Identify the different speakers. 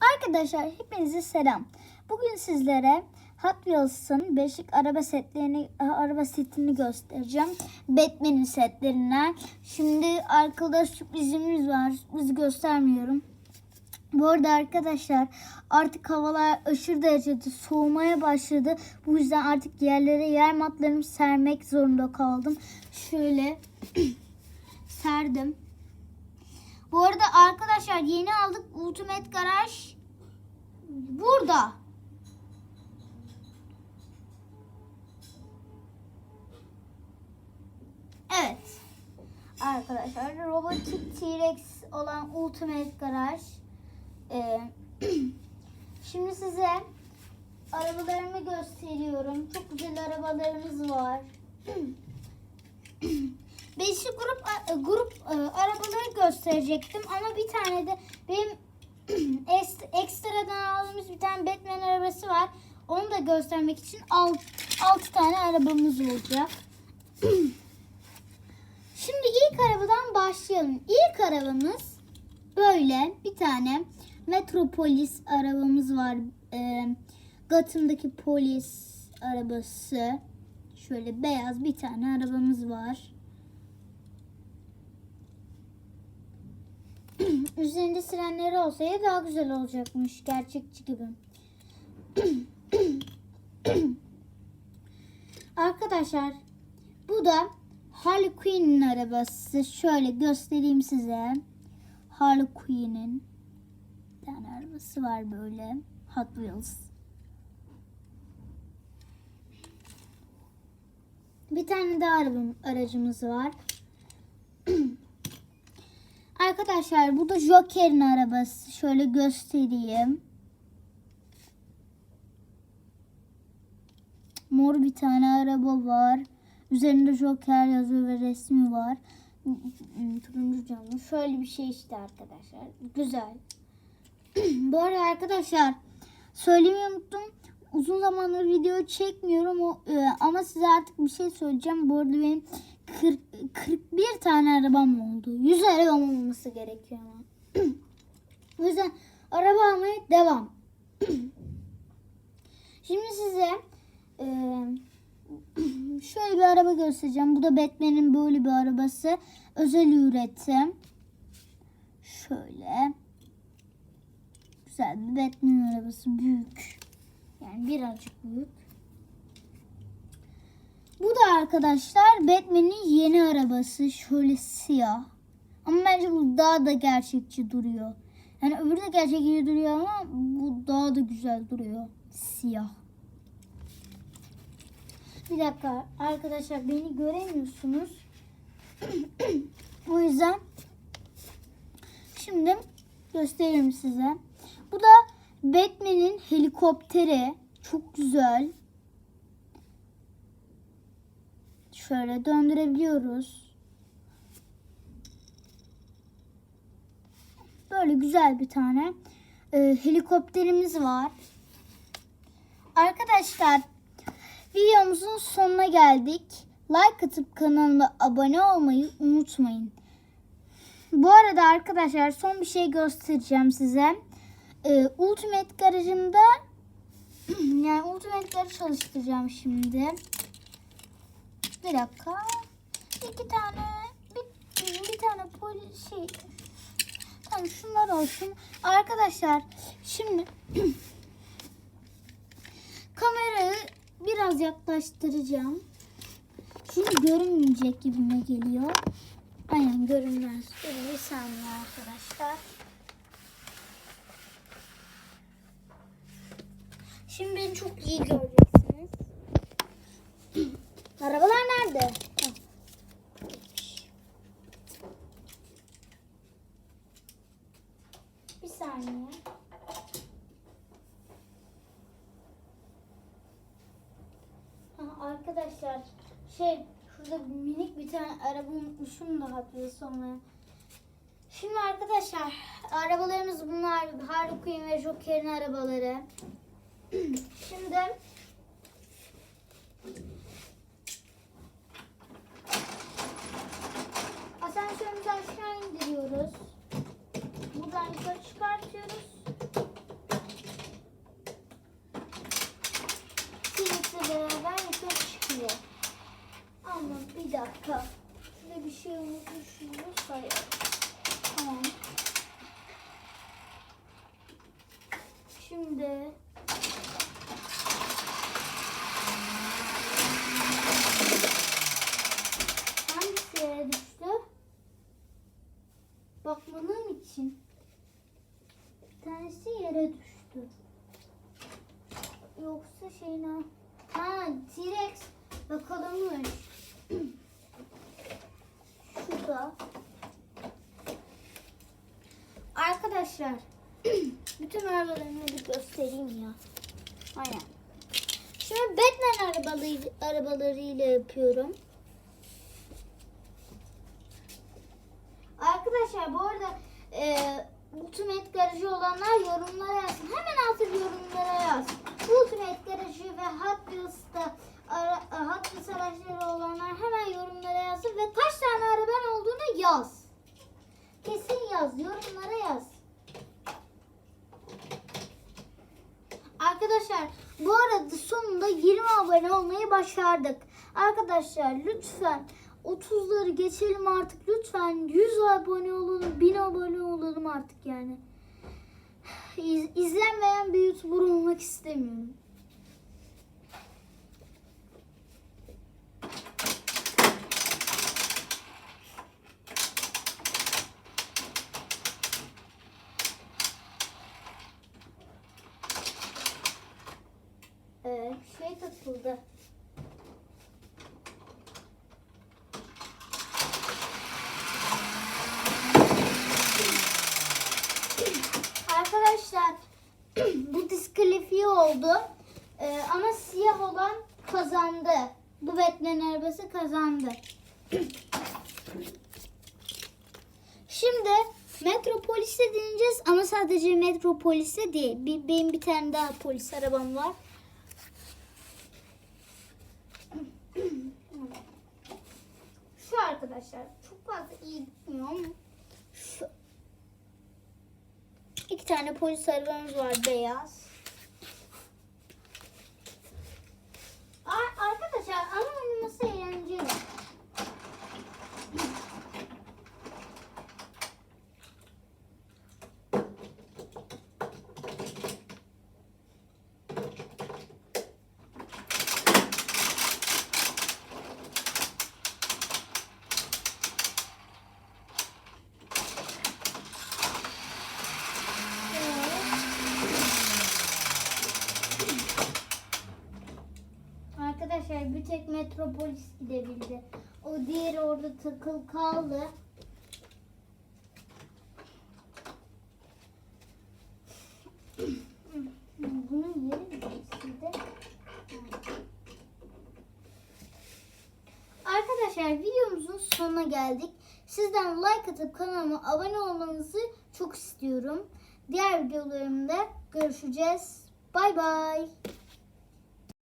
Speaker 1: Arkadaşlar hepinize selam. Bugün sizlere Hot Wheels'ın beşik araba setlerini araba setini göstereceğim. Batman'in setlerinden. Şimdi arkada sürprizimiz var. Sürprizi göstermiyorum. Bu arada arkadaşlar artık havalar aşırı derecede soğumaya başladı. Bu yüzden artık yerlere yer matlarımı sermek zorunda kaldım. Şöyle serdim. Bu arada arkadaşlar yeni aldık Ultimate Garaj burada. Evet. Arkadaşlar robotik T-Rex olan Ultimate Garaj. Ee, şimdi size arabalarımı gösteriyorum. Çok güzel arabalarımız var. Beşi grup grup e, arabaları gösterecektim ama bir tane de benim ekstradan aldığımız bir tane Batman arabası var. Onu da göstermek için 6 tane arabamız olacak. Şimdi ilk arabadan başlayalım. İlk arabamız böyle bir tane Metropolis arabamız var. Ee, Gotham'daki polis arabası. Şöyle beyaz bir tane arabamız var. Üzerinde sirenleri olsaydı daha güzel olacakmış. Gerçekçi gibi. Arkadaşlar bu da Harley Quinn'in arabası. Şöyle göstereyim size. Harley Quinn'in bir tane arabası var böyle. Hot Wheels. Bir tane daha arabam, aracımız var. Arkadaşlar bu da Joker'in arabası. Şöyle göstereyim. Mor bir tane araba var. Üzerinde Joker yazıyor ve resmi var. Turuncu camlı. Şöyle bir şey işte arkadaşlar. Güzel. Bu arada arkadaşlar söylemeyi unuttum. Uzun zamandır video çekmiyorum e, ama size artık bir şey söyleyeceğim. Bu arada benim 40, 41 tane arabam oldu. 100 arabam olması gerekiyor ama. o yüzden araba almaya devam. Şimdi size e, şöyle bir araba göstereceğim. Bu da Batman'in böyle bir arabası. Özel üretim. Şöyle. Güzel bir Batman arabası. Büyük. Yani birazcık büyük. Bu da arkadaşlar Batman'in yeni arabası. Şöyle siyah. Ama bence bu daha da gerçekçi duruyor. Yani öbürü de gerçekçi duruyor ama bu daha da güzel duruyor. Siyah. Bir dakika arkadaşlar beni göremiyorsunuz. o yüzden şimdi göstereyim size. Bu da Batman'in helikopteri. Çok güzel. Şöyle döndürebiliyoruz. Böyle güzel bir tane e, helikopterimiz var. Arkadaşlar videomuzun sonuna geldik. Like atıp kanalıma abone olmayı unutmayın. Bu arada arkadaşlar son bir şey göstereceğim size. Ee, Ultimate garajımda yani Ultimate garaj çalıştıracağım şimdi. Bir dakika. İki tane bir, bir tane polis şey Tamam şunlar olsun. Arkadaşlar şimdi kamerayı biraz yaklaştıracağım. Şimdi görünmeyecek gibime geliyor. Aynen görünmez. Bir saniye arkadaşlar. Şimdi beni çok iyi göreceksiniz. Nerede? Bir saniye. Ha, arkadaşlar şey şurada minik bir tane araba unutmuşum da hatırlı sonra. Şimdi arkadaşlar arabalarımız bunlar. Harley Quinn ve Joker'in arabaları. Şimdi dakika. Şurada bir şey unutmuşum. Sayalım. Tamam. Şimdi hangisi düştü? Bakmanın için. Bir tanesi yere düştü. Yoksa şeyine... Ha, T-Rex Bakalım bakılmış. Arkadaşlar bütün arabalarımı bir göstereyim ya. Aynen. Şimdi Batman arabaları, arabalarıyla yapıyorum. Arkadaşlar bu arada e, Ultimate garajı olanlar yorumlara yazsın. Hemen altı yorumlara yaz. Ultimate garajı ve Hot Wheels'ta ara, e, Hot Wheels araçları olanlar hemen yorumlara yazsın ve kaç tane araban olduğunu yaz. Kesin yaz. Yorumlara yaz. Arkadaşlar bu arada sonunda 20 abone olmayı başardık. Arkadaşlar lütfen 30'ları geçelim artık. Lütfen 100 abone olalım, 1000 abone olalım artık yani. İz, izlenmeyen bir YouTuber olmak istemiyorum. Ee, şey takıldı. Arkadaşlar bu diskalifiye oldu. Ee, ama siyah olan kazandı. Bu Batman arabası kazandı. Şimdi Metropolis'e dinleyeceğiz ama sadece Metropolis'e değil. Benim bir tane daha polis arabam var. Şu arkadaşlar çok fazla iyi gitmiyor ama şu iki tane polis arabamız var beyaz. Ar- arkadaşlar ama oynaması eğlenceli. Bir tek Metropolis gidebildi. O diğeri orada takıl kaldı. Bunun yeri neresiydi? Arkadaşlar videomuzun sonuna geldik. Sizden like atıp kanalıma abone olmanızı çok istiyorum. Diğer videolarımda görüşeceğiz. Bay bay.